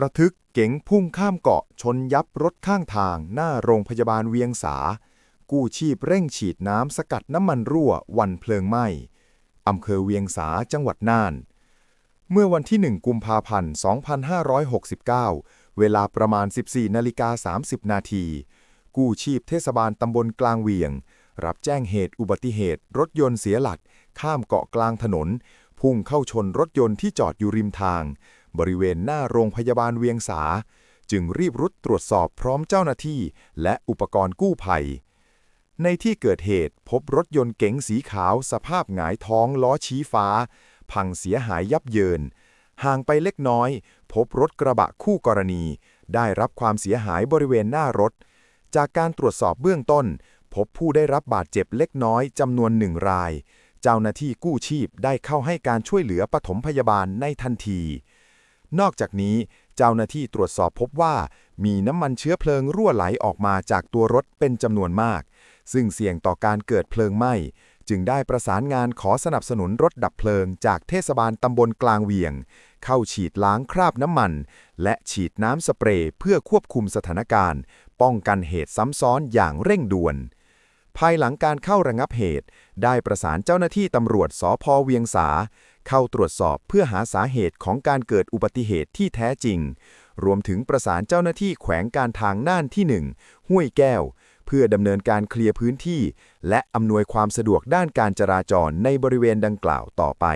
ระทึกเก๋งพุ่งข้ามเกาะชนยับรถข้างทาง หน้าโรงพยาบาลเวียงสา กู้ชีพเร่งฉีดน้ำสกัดน้ำมันรั่ววันเพลิงไหม้อำเภอเวียงสาจังหวัดน่าน เมื่อวันที่ 1 กุมภาพันธ์ 2569 เวลาประมาณ 14นาฬิกา30 นาที กู้ชีพเทศบาลตำบลกลางเวียง รับแจ้งเหตุอุบัติเหตุ รถยนต์เสียหลัก ข้ามเกาะกลางถนน พุ่งเข้าชนรถยนต์ที่จอดอยู่ริมทาง บริเวณหน้าโรงพยาบาลเวียงสา จึงรีบรุดตรวจสอบพร้อมเจ้าหน้าที่ และอุปกรณ์กู้ภัย ในที่เกิดเหตุพบรถยนต์เก๋งสีขาวสภาพหงายท้องล้อชี้ฟ้า พังเสียหายยับเยิน ห่างไปเล็กน้อย พบรถกระบะคู่กรณี ได้รับความเสียหายบริเวณหน้ารถ จากการตรวจสอบเบื้องต้น พบผู้ได้รับบาดเจ็บเล็กน้อยจำนวนหนึ่งรายเจ้าหน้าที่กู้ชีพได้เข้าให้การช่วยเหลือปฐมพยาบาลในทันที นอกจากนี้ เจ้าหน้าที่ตรวจสอบพบว่า มีน้ำมันเชื้อเพลิงรั่วไหลออกมาจากตัวรถเป็นจำนวนมาก ซึ่งเสี่ยงต่อการเกิดเพลิงไหม้ จึงได้ประสานงานขอสนับสนุนรถดับเพลิง จากเทศบาลตำบลกลางเวียง เข้าฉีดล้างคราบน้ำมัน และฉีดน้ำสเปรย์เพื่อควบคุมสถานการณ์ ป้องกันเหตุซ้ำซ้อนอย่างเร่งด่วนภายหลังการเข้าระงับเหตุ ได้ประสานเจ้าหน้าที่ตำรวจสพเวียงสา เข้าตรวจสอบเพื่อหาสาเหตุของการเกิดอุบัติเหตุที่แท้จริง รวมถึงประสานเจ้าหน้าที่แขวงการทางน่านที่ 1 ห้วยแก้ว เพื่อดำเนินการเคลียร์พื้นที่ และอำนวยความสะดวกด้านการจราจรในบริเวณดังกล่าวต่อไป